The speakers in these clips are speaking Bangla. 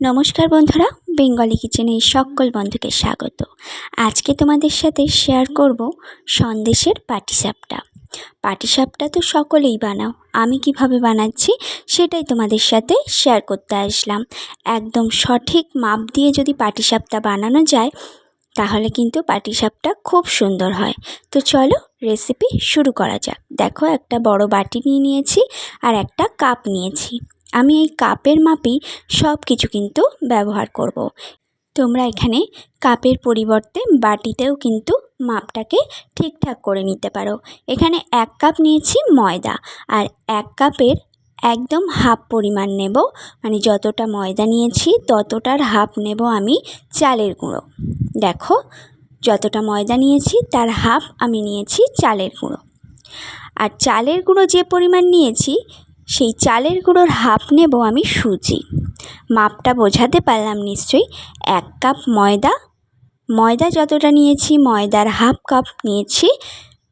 নমস্কার বন্ধুরা, বেঙ্গলি কিচেনে সকল বন্ধুকে স্বাগত। আজকে তোমাদের সাথে শেয়ার করব সন্দেশের পাটিসাপটা পাটিসাপটা তো সকলেই বানাও, আমি কীভাবে বানাচ্ছি সেটাই তোমাদের সাথে শেয়ার করতে আসলাম। একদম সঠিক মাপ দিয়ে যদি পাটিসাপটা বানানো যায়, তাহলে কিন্তু পাটিসাপটা খুব সুন্দর হয়। তো চলো রেসিপি শুরু করা যাক। দেখো একটা বড় বাটি নিয়ে নিয়েছি আর একটা কাপ নিয়েছি। আমি এই কাপের মাপেই সব কিছু কিন্তু ব্যবহার করব। তোমরা এখানে কাপের পরিবর্তে বাটিতেও কিন্তু মাপটাকে ঠিকঠাক করে নিতে পারো। এখানে এক কাপ নিয়েছি ময়দা আর এক কাপের একদম হাফ পরিমাণ নেব। মানে যতটা ময়দা নিয়েছি ততটার হাফ নেব আমি চালের গুঁড়ো। দেখো, যতটা ময়দা নিয়েছি তার হাফ আমি নিয়েছি চালের গুঁড়ো। আর চালের গুঁড়ো যে পরিমাণ নিয়েছি সেই চালের গুঁড়োর হাফ নেব আমি সুজি। মাপটা বোঝাতে পারলাম নিশ্চয়ই। এক কাপ ময়দা। ময়দা যতটা নিয়েছি, ময়দার হাফ কাপ নিয়েছি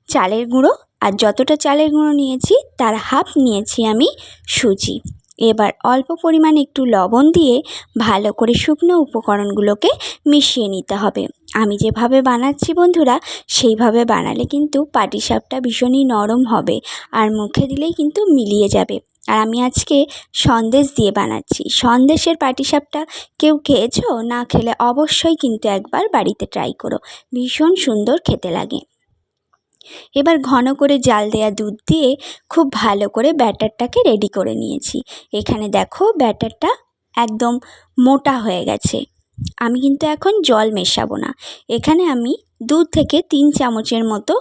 চালের গুঁড়ো। আর যতটা চালের গুঁড়ো নিয়েছি, তার হাফ নিয়েছি আমি সুজি। এবার অল্প পরিমাণ একটু লবণ দিয়ে ভালো করে শুকনো উপকরণগুলোকে মিশিয়ে নিতে হবে। আমি যেভাবে বানাচ্ছি বন্ধুরা, সেইভাবে বানালে কিন্তু পাটিসাপটা ভীষণই নরম হবে আর মুখে দিলেই কিন্তু মিলিয়ে যাবে। আর আমি আজকে সন্দেশ দিয়ে বানাচ্ছি। সন্দেশের পাটিসাপটা কেউ খেয়েছো? না খেলে অবশ্যই কিন্তু একবার বাড়িতে ট্রাই করো। ভীষণ সুন্দর খেতে লাগে। এবার ঘন করে জাল দেয়া দুধ দিয়ে খুব ভালো করে ব্যাটারটাকে রেডি করে নিয়েছি। এখানে দেখো ব্যাটারটা একদম মোটা হয়ে গেছে। আমি কিন্তু এখন জল মেশাবো না। এখানে আমি দু থেকে তিন চামচের মতো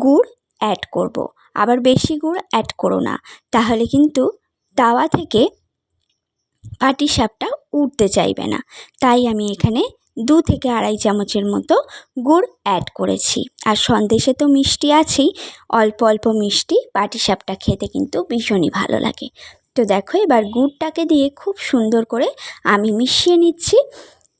গুড় অ্যাড করব। আবার বেশি গুড় অ্যাড করো না। তাহলে কিন্তু তাওয়া থেকে পাটিসাপটা উঠতে চাইবে না। তাই আমি এখানে দু থেকে আড়াই চামচের মতো গুড় অ্যাড করেছি। আর সন্দেশে তো মিষ্টি আছেই, অল্প অল্প মিষ্টি পাটিসাপটা খেতে কিন্তু ভীষণই ভালো লাগে। তো দেখো এবার গুড়টাকে দিয়ে খুব সুন্দর করে আমি মিশিয়ে নিচ্ছি।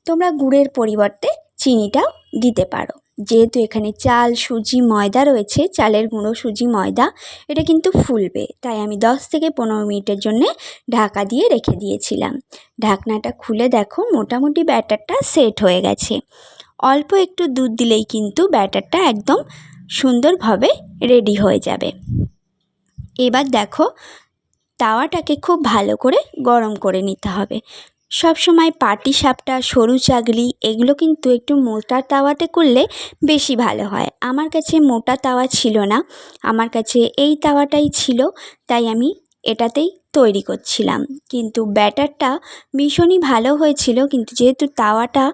তোমরা গুড়ের পরিবর্তে চিনিটাও দিতে পারো। যেহেতু এখানে চাল, সুজি, ময়দা রয়েছে, চালের গুঁড়ো, সুজি, ময়দা, এটা কিন্তু ফুলবে। তাই আমি দশ থেকে পনেরো মিনিটের জন্যে ঢাকা দিয়ে রেখে দিয়েছিলাম। ঢাকনাটা খুলে দেখো, মোটামুটি ব্যাটারটা সেট হয়ে গেছে। অল্প একটু দুধ দিলেই কিন্তু ব্যাটারটা একদম সুন্দরভাবে রেডি হয়ে যাবে। এবার দেখো, তাওয়াটাকে খুব ভালো করে গরম করে নিতে হবে। সব সময় পাটি সাপটা, সরু চাগলি এগুলো কিন্তু একটু মোটা তাওয়াতে করলে বেশি ভালো হয়। আমার কাছে মোটা তাওয়া ছিল না। আমার কাছে এই তাওয়াটাই ছিল, তাই আমি এটাতেই তৈরি করছিলাম। কিন্তু ব্যাটারটা ভীষণই ভালো হয়েছিল, কিন্তু যেহেতু তাওয়াটা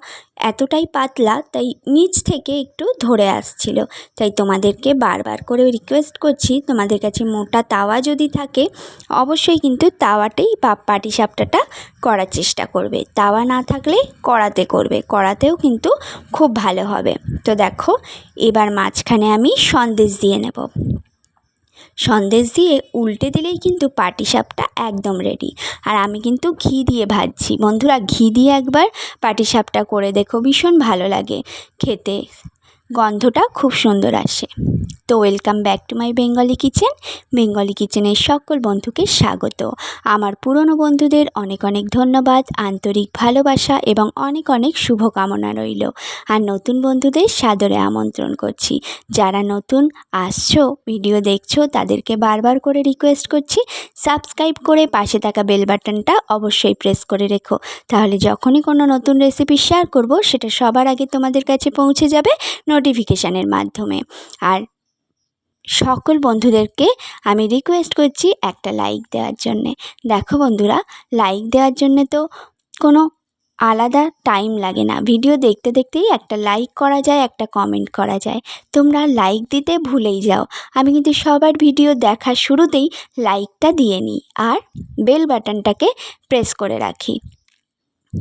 এতটাই পাতলা, তাই নিচ থেকে একটু ধরে আসছিল। তাই তোমাদেরকে বারবার করে রিকোয়েস্ট করছি, তোমাদের কাছে মোটা তাওয়া যদি থাকে, অবশ্যই কিন্তু তাওয়াতেই পাটি সাপটাটা করার চেষ্টা করবে। তাওয়া না থাকলে কড়াতে করবে, কড়াতেও কিন্তু খুব ভালো হবে। তো দেখো, এবার মাঝখানে আমি সন্দেশ দিয়ে নেব। সন্দেশ দিয়ে উল্টে দিলেই কিন্তু পাটিসাপটা একদম রেডি আর আমি কিন্তু ঘি দিয়ে ভাজছি। বন্ধুরা, ঘি দিয়ে একবার পাটিসাপটা করে দেখো, ভীষণ ভালো লাগে খেতে। গন্ধটা খুব সুন্দর আসে। তো welcome back to my Bengali kitchen Bengali কিচেনের সকল বন্ধুকে স্বাগত। আমার পুরনো বন্ধুদের অনেক অনেক ধন্যবাদ, আন্তরিক ভালোবাসা এবং অনেক অনেক শুভকামনা রইল। আর নতুন বন্ধুদের সাদরে আমন্ত্রণ করছি। যারা নতুন আসছো ভিডিও দেখছ, তাদেরকে বারবার করে রিকোয়েস্ট করছি সাবস্ক্রাইব করে পাশে থাকা বেল বাটনটা অবশ্যই প্রেস করে রেখো। তাহলে যখনই কোনো নতুন রেসিপি শেয়ার করব, সেটা সবার আগে তোমাদের কাছে পৌঁছে যাবে। নোটিফিকেশানের মাধ্যমে। আর সকল বন্ধুদেরকে আমি রিকোয়েস্ট করছি একটা লাইক দেওয়ার জন্যে। দেখো বন্ধুরা লাইক দেওয়ার জন্যে তো কোনো আলাদা টাইম লাগে না। ভিডিও দেখতে দেখতেই একটা লাইক করা যায়, একটা কমেন্ট করা যায়। তোমরা লাইক দিতে ভুলেই যাও। আমি কিন্তু সবার ভিডিও দেখার শুরুতেই লাইকটা দিয়ে নিই। আর বেল বাটনটাকে প্রেস করে রাখি।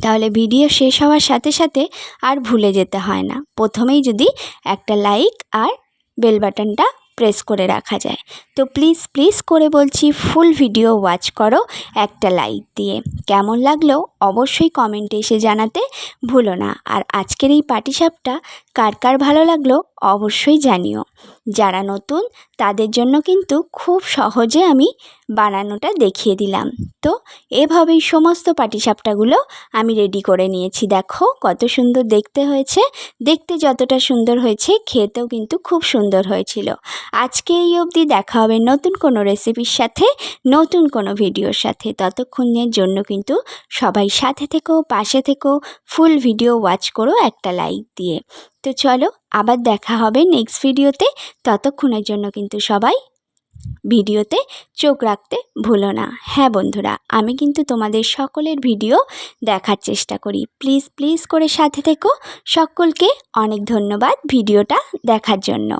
তাহলে ভিডিও শেষ হওয়ার সাথে সাথে আর ভুলে যেতে হয় না। প্রথমেই যদি একটা লাইক আর বেল বাটনটা প্রেস করে রাখা যায়। তো প্লিজ প্লিজ করে বলছি ফুল ভিডিও ওয়াচ করো একটা লাইক দিয়ে। কেমন লাগল অবশ্যই কমেন্টে এসে জানাতে ভুলো না। আর আজকের এই পাটিসাপটা কার কার ভালো লাগল অবশ্যই জানিও। যারা নতুন, তাদের জন্য কিন্তু খুব সহজে আমি বানানোটা দেখিয়ে দিলাম। তো এভাবেই সমস্ত পাটিসাপটাগুলো আমি রেডি করে নিয়েছি। দেখো কত সুন্দর দেখতে হয়েছে। দেখতে যতটা সুন্দর হয়েছে, খেতেও কিন্তু খুব সুন্দর হয়েছিল। আজকে এই অবধি দেখা হবে নতুন কোনো রেসিপির সাথে, নতুন কোনো ভিডিওর সাথে। ততক্ষণের জন্য কিন্তু সবাই সাথে থেকো, পাশে থেকো ফুল ভিডিও ওয়াচ করো একটা লাইক দিয়ে। তো চলো আবার দেখা হবে নেক্সট ভিডিওতে ততক্ষণের জন্য কিন্তু সবাই ভিডিওতে চোখ রাখতে ভুলো না। হ্যাঁ বন্ধুরা, আমি কিন্তু তোমাদের সকলের ভিডিও দেখার চেষ্টা করি। প্লিজ প্লিজ করে সাথে থেকো। সকলকে অনেক ধন্যবাদ ভিডিওটা দেখার জন্য।